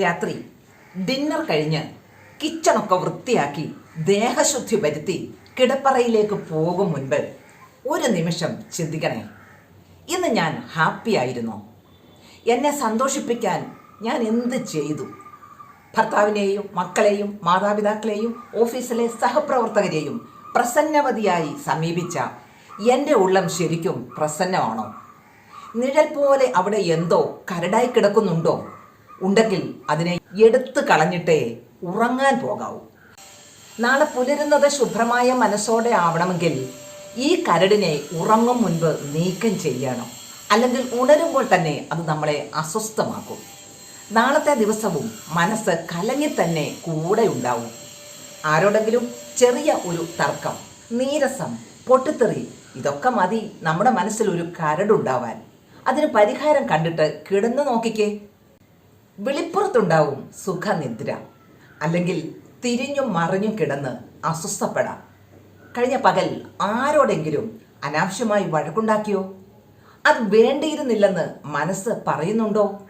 രാത്രി ഡിന്നർ കഴിഞ്ഞ് കിച്ചണൊക്കെ വൃത്തിയാക്കി ദേഹശുദ്ധി വരുത്തി കിടപ്പറയിലേക്ക് പോകും മുൻപ് ഒരു നിമിഷം ചിന്തിക്കണേ. ഇന്ന് ഞാൻ ഹാപ്പി ആയിരുന്നു. എന്നെ സന്തോഷിപ്പിക്കാൻ ഞാൻ എന്ത് ചെയ്തു? ഭർത്താവിനെയും മക്കളെയും മാതാപിതാക്കളെയും ഓഫീസിലെ സഹപ്രവർത്തകരെയും പ്രസന്നവതിയായി സമീപിച്ച എന്റെ ഉള്ളം ശരിക്കും പ്രസന്നമാണോ? നിഴൽ പോലെ അവിടെ എന്തോ കരടായി കിടക്കുന്നുണ്ടോ? ഉണ്ടെങ്കിൽ അതിനെ എടുത്തു കളഞ്ഞിട്ടേ ഉറങ്ങാൻ പോകാവൂ. നാളെ പുലരുന്നത് ശുഭ്രമായ മനസ്സോടെ ആവണമെങ്കിൽ ഈ കരടിനെ ഉറങ്ങും മുൻപ് നീക്കം ചെയ്യണം. അല്ലെങ്കിൽ ഉണരുമ്പോൾ തന്നെ അത് നമ്മളെ അസ്വസ്ഥമാക്കും. നാളത്തെ ദിവസവും മനസ്സ് കലങ്ങി തന്നെ കൂടെ ഉണ്ടാവും. ആരോടെങ്കിലും ചെറിയ ഒരു തർക്കം നീരസം പൊട്ടിത്തെറി ഇതൊക്കെ മതി നമ്മുടെ മനസ്സിൽ ഒരു കരടുണ്ടാവാൻ അതിന് പരിഹാരം കണ്ടിട്ട് കിടന്നു നോക്കിക്കേ. വെളിപ്പുറത്തുണ്ടാവും സുഖനിദ്ര. അല്ലെങ്കിൽ തിരിഞ്ഞും മറിഞ്ഞും കിടന്ന് അസ്വസ്ഥപ്പെടാം. കഴിഞ്ഞ പകൽ ആരോടെങ്കിലും അനാവശ്യമായി വഴക്കുണ്ടാക്കിയോ? അത് വേണ്ടിയിരുന്നില്ലെന്ന് മനസ്സ് പറയുന്നുണ്ടോ?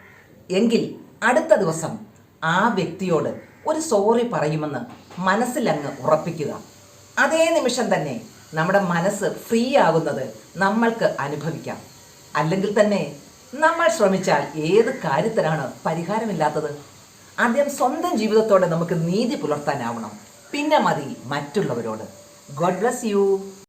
എങ്കിൽ അടുത്ത ദിവസം ആ വ്യക്തിയോട് ഒരു സോറി പറയുമെന്ന് മനസ്സിലങ്ങ് ഉറപ്പിക്കുക. അതേ നിമിഷം തന്നെ നമ്മുടെ മനസ്സ് ഫ്രീ ആകുന്നത് നമ്മൾക്ക് അനുഭവിക്കാം. അല്ലെങ്കിൽ തന്നെ നമ്മൾ ശ്രമിച്ചാൽ ഏത് കാര്യത്തിനാണ് പരിഹാരമില്ലാത്തത്? ആദ്യം സ്വന്തം ജീവിതത്തോടെ നമുക്ക് നീതി പുലർത്താനാവണം. പിന്നെ മതി മറ്റുള്ളവരോട്. God bless you